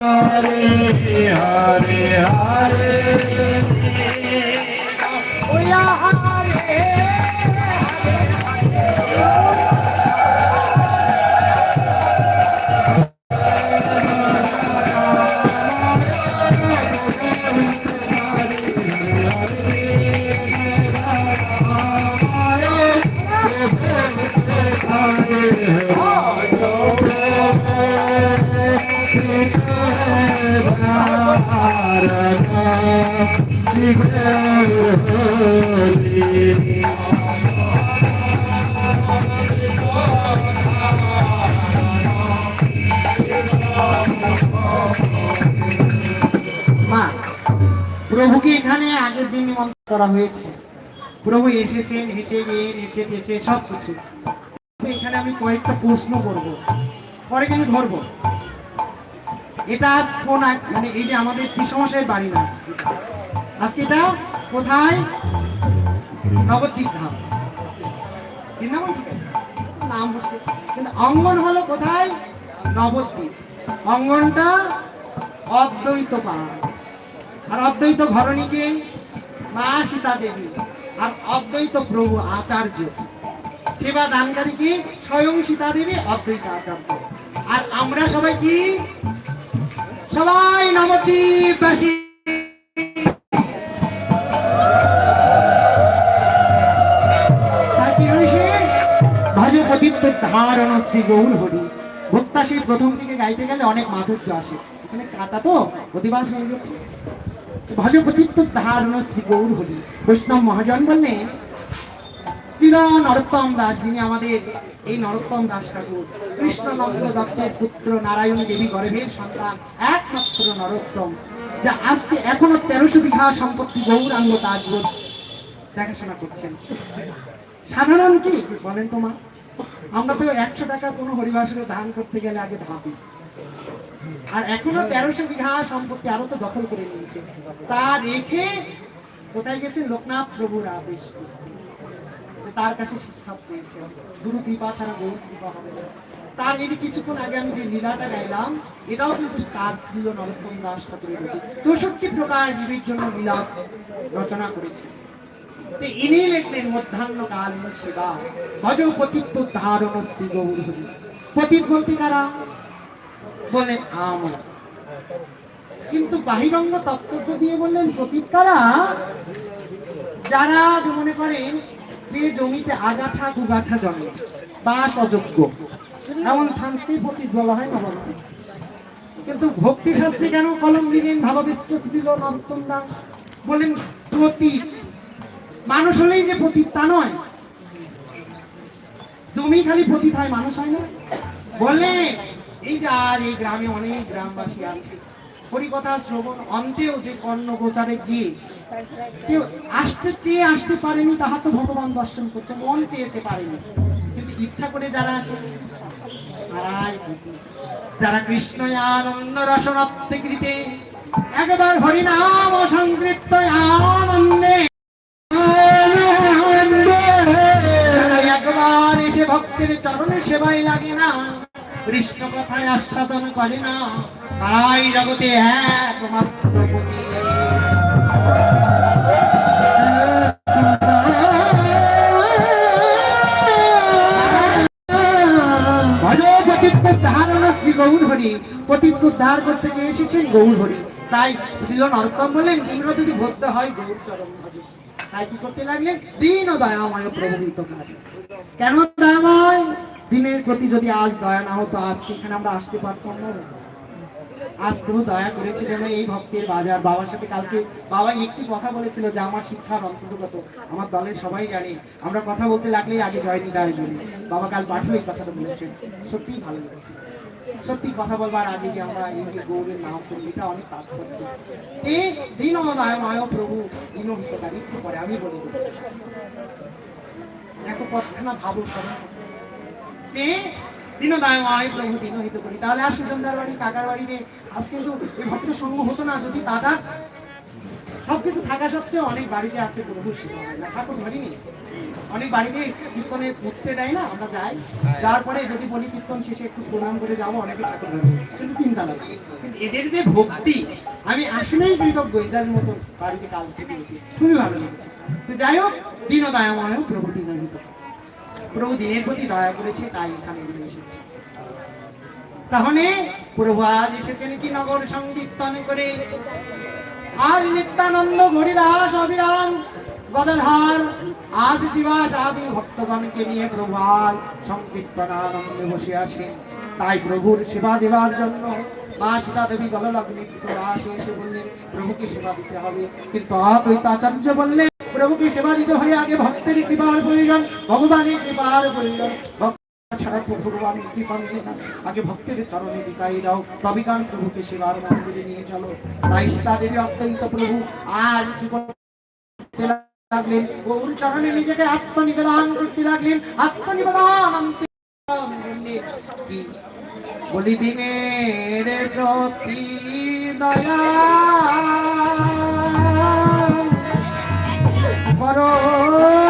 Hare মা, প্রভুকে এখানে আগের দিন নিমন্ত্রণ করা হয়েছে। প্রভু এসেছেন, হেসে গিয়ে নেচে তেচে সব কিছু এখানে আমি কয়েকটা প্রশ্ন করব। পরে কিন্তু ধরবো। এটা কোন মানে এই যে আমাদের কৃষ্ণমশাই বাড়ি না। আজকে এটা কোথায়? নবদ্বীপ ধাম নাম হচ্ছে কিন্তু অঙ্গন হলো কোথায়? নবদ্বীপ। অঙ্গনটা অদ্বৈত পাহাড়। আর অদ্বৈত ঘরণীকে মা সীতা দেবী আর অদ্বৈত প্রভু আচার্য। সেবা দানকারী কি স্বয়ং সীতা দেবী অদ্বৈত আচার্য। আর আমরা সবাই কি? সবাই নবদ্বীপবাসী তার কি রয়েছে? ভজ পতিত্ব ধারণ শ্রী গৌর হরি। ভক্তা সেই প্রথম দিকে গাইতে গেলে অনেক মাধুর্য আসে। এখানে কাটা তো প্রতিবার হয়ে গেছে। ভজপতিত্ব ধারণ শ্রী গৌর হরি। বৈষ্ণব মহাজন বললেন শ্রীল নরোত্তম দাস, যিনি আমাদের এই নরোত্তম দাস ঠাকুর। কৃষ্ণনন্দ দত্তের পুত্র নারায়ণী দেবী গর্ভের সন্তান, একমাত্র নরোত্তম, যা আজকে এখনও তেরোশো বিঘা সম্পত্তি গৌরাঙ্গ তাজবোধ দেখাশোনা করছেন। সাধারণ কি? বলেন তো আমরা তো একশো টাকা কোনো হরিবাসরে দান করতে গেলে আগে ভাবি। আর এখনও তেরোশো বিঘা সম্পত্তি আরও তো দখল করে নিয়েছে। তা রেখে কোথায় গেছেন? লোকনাথ প্রভুর আদেশ। তার কাছে শিক্ষা পেয়েছেন গুরু কৃপা ছাড়া গরু কৃপা হবে তার এই কিছুক্ষণ আগে আমি যে লীলাটা গাইলাম, এটাও কিন্তু তার ছিল নরোত্তম দাস ঠাকুরের চৌষট্টি প্রকার জীবের জন্য লীলা রচনা করেছে। ইনি সেবা, ভজ পতিত্ব ধারণ শ্রী গৌর হরি। পতিত বলতে কারা? বলে কিন্তু বাহিরঙ্গ তত্ত্ব দিয়ে বললেন, পতিত যারা মনে করেন যে জমিতে আগাছা কুগাছা জমে বাস অযোগ্য এমন থানকে পতিত বলা হয় না বলা কিন্তু ভক্তি শাস্ত্রে কেন? কলম দিলেন ভাবাবিষ্ট দিল নরোত্তম দাস বলেন প্রতীক। মানুষ হলেই যে পতিত তা নয়। জমি খালি পতিত হয়, মানুষ হয় না। বলে এই যে আর এই গ্রামে অনেক গ্রামবাসী আছে। হরিকথা শ্রবণ অন্তেও যে কর্ণ গোচারে গিয়ে। কেউ আসতে চেয়ে আসতে পারেনি, তাহা তো ভগবান দর্শন করছে, মন চেয়েছে পারেনি। কিন্তু ইচ্ছা করে যারা আসে যারা কৃষ্ণ আনন্দ রসনাত্মে কৃতে, একবার হরিনাম সংকৃত আনন্দে। একবার এসে ভক্তের চরণে সেবাই লাগে না। কৃষ্ণ কথায় আস্বাদন করে না। তারাই জগতে করতে গিয়ে এসেছেন গৌর হরি তাই শ্রী নরোত্তম বলেন তোমরা যদি ভক্ত হয় গৌর করতে লাগলেন? দিন ও দয়াময় কেন দয়াময়? দিনের প্রতি যদি আজ দয়া না হতো, আজকে এখানে আমরা আসতে পারতাম না। আজ প্রভু দয়া করেছে যেন এই ভক্তের বাজার। বাবার সাথে কালকে বাবা একটি কথা বলেছিল যে, আমার শিক্ষার অন্তর্গত, আমার দলের সবাই জানে। আমরা কথা বলতে লাগলেই আগে জয়নি রায় বলি বাবা কাল পাঠও এই কথাটা বলেছেন। সত্যিই ভালো লেগেছে। সত্যি কথা বলবার আগে যে আমরা এই যে গৌরের নাম করি, এটা অনেক তাৎপর্য। এই দিন মায় প্রভু দিনহিতকারী একটু পরে আমি বলে দেবো। দেখো কথানা ভাবো সবাই। দিনদয় প্রভু দিনহিত করি। তাহলে আর সুজনদার বাড়ি কাকার বাড়িতে আজ কিন্তু ভক্ত হতো না। যদি দাদা সবকিছু থাকা সত্ত্বেও অনেক বাড়িতে আছে প্রভু হয় ঠাকুর ধরিনি অনেক বাড়িতে কীর্তনে দেয় না আমরা যাই। যাওয়ার পরে যদি বলি কীর্তন শেষে একটু প্রণাম করে যাব অনেকে ঠাকুর সেটা চিন্তা লাগে কিন্তু এদের যে ভক্তি আমি আসলেই কৃতজ্ঞ এদের মতো বাড়িতে কাল থেকে এসে। খুবই ভালো লেগেছে। তো যাই হোক দীন দয়াময় প্রভু দিনান্বিত প্রভু দিনের প্রতি দয়া করেছে, তাই এখানে এসেছে। তাহলে প্রভু আজ এসেছেন কি নগর সংকীর্তন করে? আজ নিত্যানন্দ হরিদাস অবিরাম গদাধার আজ শিবাস আদি ভক্তগণকে নিয়ে প্রভু আজ সংকীর্তন আনন্দে বসে আছেন তাই প্রভুর সেবা দেওয়ার জন্য মা সীতা দেবী গললগ্নে আসে এসে বললেন, প্রভুকে সেবা দিতে হবে। কিন্তু অদ্বৈতাচার্য বললেন প্রভুকে সেবা দিতে হলে আগে ভক্তের কৃপার প্রয়োজন ভগবানের কৃপার প্রয়োজন ছাড়া তো ভগবান কৃপা মেলে না? আগে ভক্তের চরণে বিকাই দাও তবে গান প্রভুকে সেবার মন্দিরে নিয়ে চলো। তাই সীতা দেবী অত্যন্ত প্রভু, আর কি লাগলেন? গৌর চরণে নিজেকে আত্মনিবেদন করতে লাগলেন। আত্মনিবেদন অন্তে বলি দিনের প্রতি দয়া। করো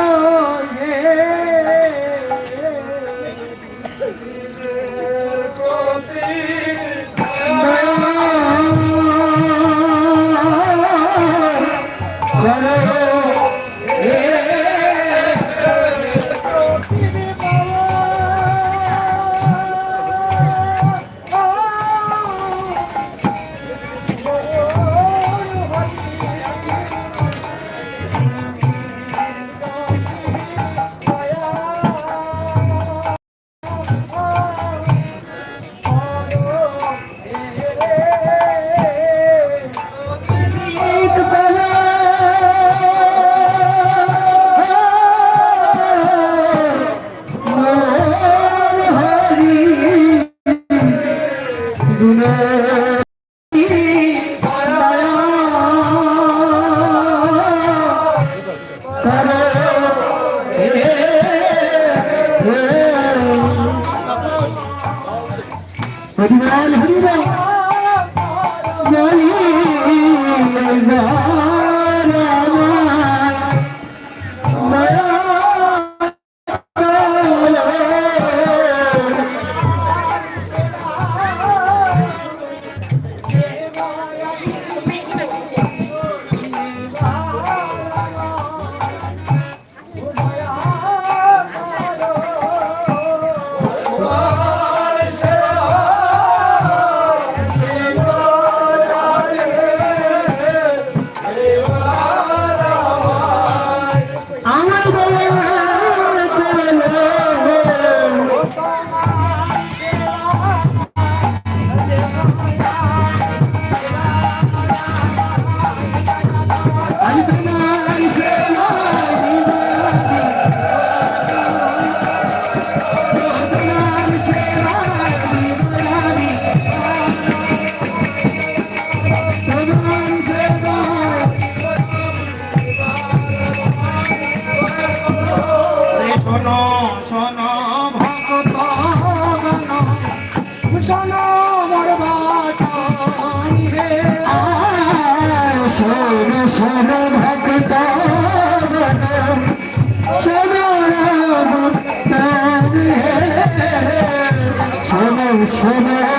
Shri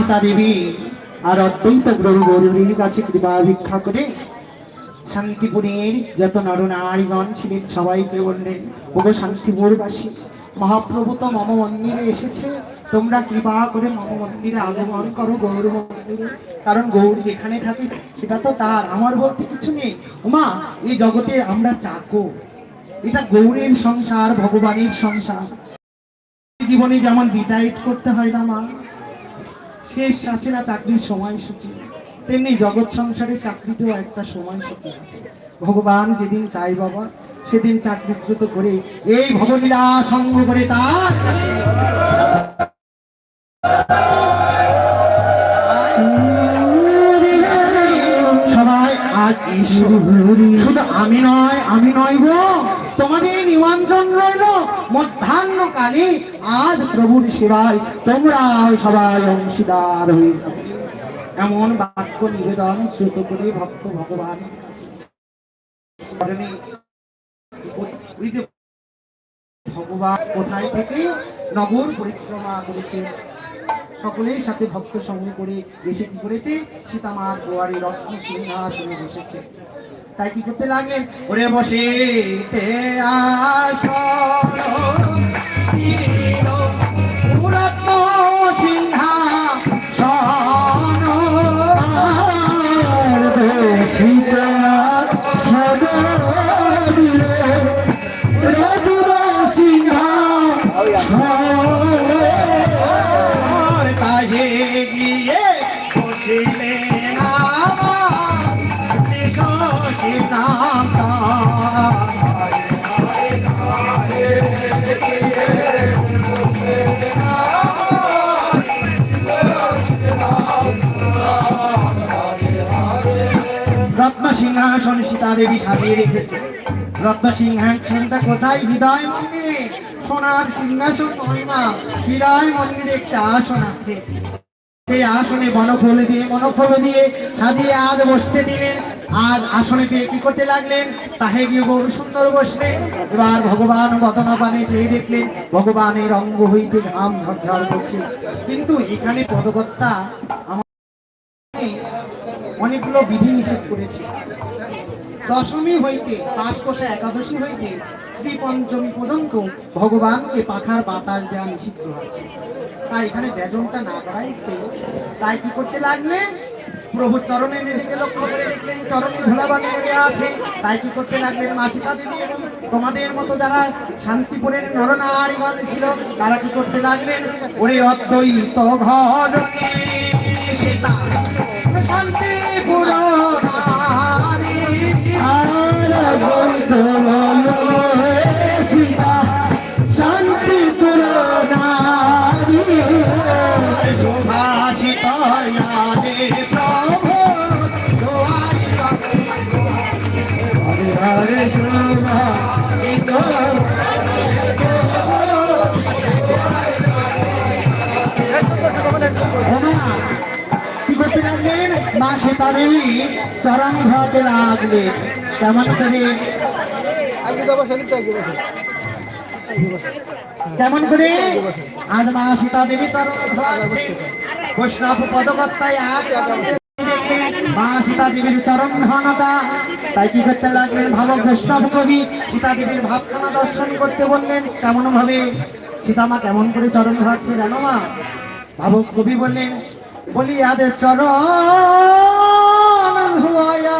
সীতা দেবী। আর অদ্বৈত গ্রহ গৌরীর কাছে কৃপা ভিক্ষা করে শান্তিপুরের যত নরনারীগণ ছিলেন, সবাইকে বললেন, ওগো শান্তিপুরবাসী, মহাপ্রভু তো মম মন্দিরে এসেছে। তোমরা কৃপা করে মম মন্দিরে আগমন করো গৌর মন্দিরে। কারণ গৌর যেখানে থাকে, সেটা তো তার। আমার বলতে কিছু নেই। উমা, এই জগতে আমরা চাকো। এটা গৌরের সংসার, ভগবানের সংসার। জীবনে যেমন ডিটাইট করতে হয় না মা শেষ আছে না চাকরির সময়সূচি তেমনি জগৎ সংসারে চাকরিতেও একটা সময়সূচি আছে। ভগবান যেদিন চাই বাবা, সেদিন চাকরিচ্যুত করে এই ভগলীলা সঙ্গ করে তার শুধু আমি নয় আমি নয় গো, তোমাদের নিমন্ত্রণ রইল মধ্যাহ্নকালে আজ প্রভুর সেবায় তোমরা সবাই অংশীদার হয়ে এমন বাক্য নিবেদন শ্রুত করে ভক্ত ভগবান ভগবান কোথায় থেকে নগর পরিক্রমা করেছে? সকলের সাথে ভক্ত সঙ্গ করে এসে কি করেছে, সীতামার দুয়ারে রত্ন সিংহাসনে বসেছে। তাই কি করতে লাগে? ওরে বসে কাজে সিংহাসন সীতা দেবী সাজিয়ে রেখেছে। রত্ন সিংহাসনটা কোথায়? হৃদয় মন্দিরে। সোনার সিংহাসন নয় মা হৃদয় মন্দিরে একটা আসন আছে। সেই আসনে বনফল দিয়ে, মনফল দিয়ে সাজিয়ে আজ বসতে দিলেন। আজ আসনে পেয়ে কি করতে লাগলেন? তাহে গিয়ে গৌর সুন্দর বসলেন এবার ভগবান বদনপানে চেয়ে দেখলেন, ভগবানের অঙ্গ হইতে ঘাম ঝরঝর করছে। কিন্তু এখানে পদকর্তা অনেকগুলো বিধি নিষেধ করেছে। দশমী হইতে পাঁচ একাদশী হইতে শ্রী পঞ্চমী পর্যন্ত ভগবানকে পাখার বাতাস দেওয়া নিষিদ্ধ আছে তাই এখানে বেজনটা না করাই। তাই কি করতে লাগলেন প্রভু চরণে দিকে লক্ষ্য করে দেখলেন, চরণে আছে। তাই কি করতে লাগলেন মাসিকা তোমাদের মতো যারা শান্তিপুরের নরনারীগণ ছিল, তারা কি করতে লাগলেন? ওরে অদ্বৈত ঘর, শান্তিপুর দেবী চরণ ধরতে লাগলেন কেমন করে? কেমন করে? আজ মা সীতা দেবী চরণ বৈষ্ণব পদকর্তায় মা সীতা দেবীর চরণ ধরনতা তাই কি করতে লাগলেন? ভাব বৈষ্ণব কবি সীতা দেবীর ভাবখানা দর্শন করতে বললেন কেমন ভাবে? সীতামা কেমন করে চরণ ধরাচ্ছে জানো মা? ভাবক কবি বললেন বলি আদের চরণ ধুয়ায়া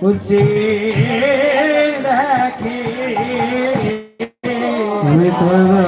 খুশি দেখে আমি পদে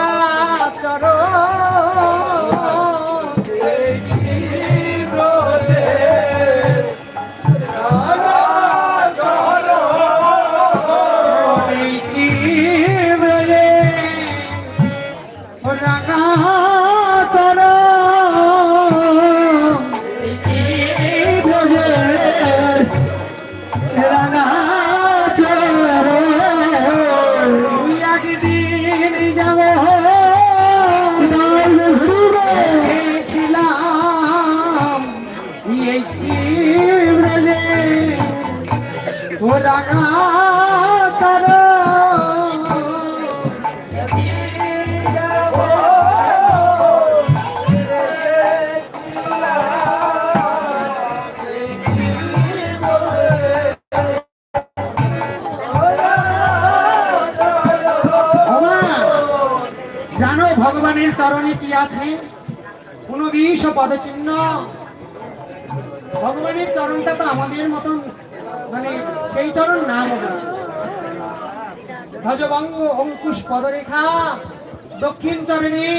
ভগবানের চরণে কি আছে? কোন বিষ পদচিহ্ন? ভগবানের চরণটা তো আমাদের মতন মানে সেই চরণ না ধ্বজবঙ্গ অঙ্কুশ পদরেখা, দক্ষিণ চরণে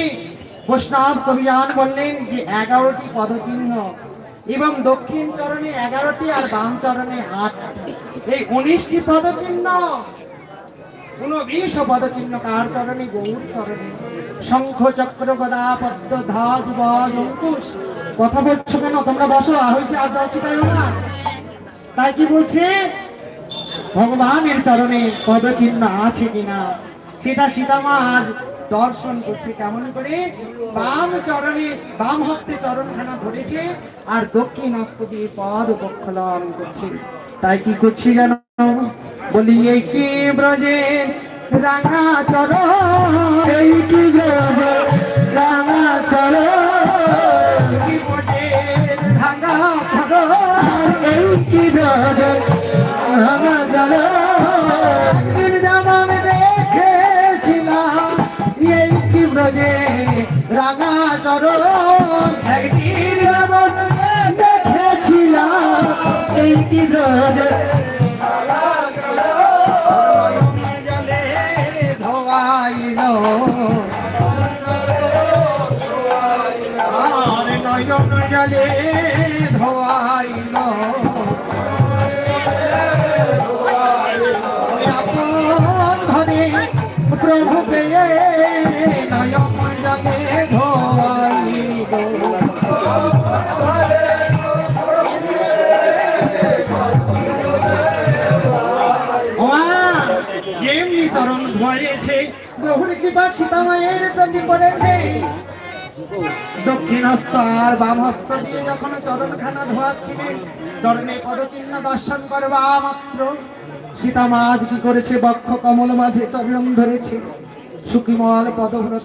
বৈষ্ণব কবিয়ান বললেন যে এগারোটি পদচিহ্ন এবং দক্ষিণ চরণে এগারোটি আর বাম চরণে আট এই উনিশটি পদচিহ্ন ঊনবিংশ পদচিহ্ন কার চরণে গৌর চরণে শঙ্খ চক্র গদা পদ্ম ধ্বজ বজ অঙ্কুশ কথা বলছো কেন? তোমরা বসো, আর হয়েছে আর যাচ্ছি তাই না? তাই কি বলছে? ভগবানের চরণে পদচিহ্ন আছে কিনা? সেটা সীতামা আজ দর্শন করছে কেমন করে? বাম চরণে, বাম হস্তে চরণখানা ধরেছে, আর দক্ষিণ হস্ত দিয়ে পদ উপক্ষলন করছে। তাই কি করছি জানো? বলি এই কি ব্রজে রাঙা চরণ এই কি ব্রজে রাঙা ব্রজে রাঙা চরণ এই কি ব্রজে রাঙা কি ব্রজে রাঙা চরণ দেখেছিলাম, এই কি ব্রজে সীতামায়ের দক্ষিণ হস্ত আর বাম হস্ত দিয়ে যখন চরণখানা ধোয়াচ্ছিলেন চরণে পদচিহ্ন দর্শন করবা মাত্র। সীতা মাঝ কি করেছে বক্ষ কমল মাঝে চরণ ধরেছে। সুকিমল পদভ্রষ্ট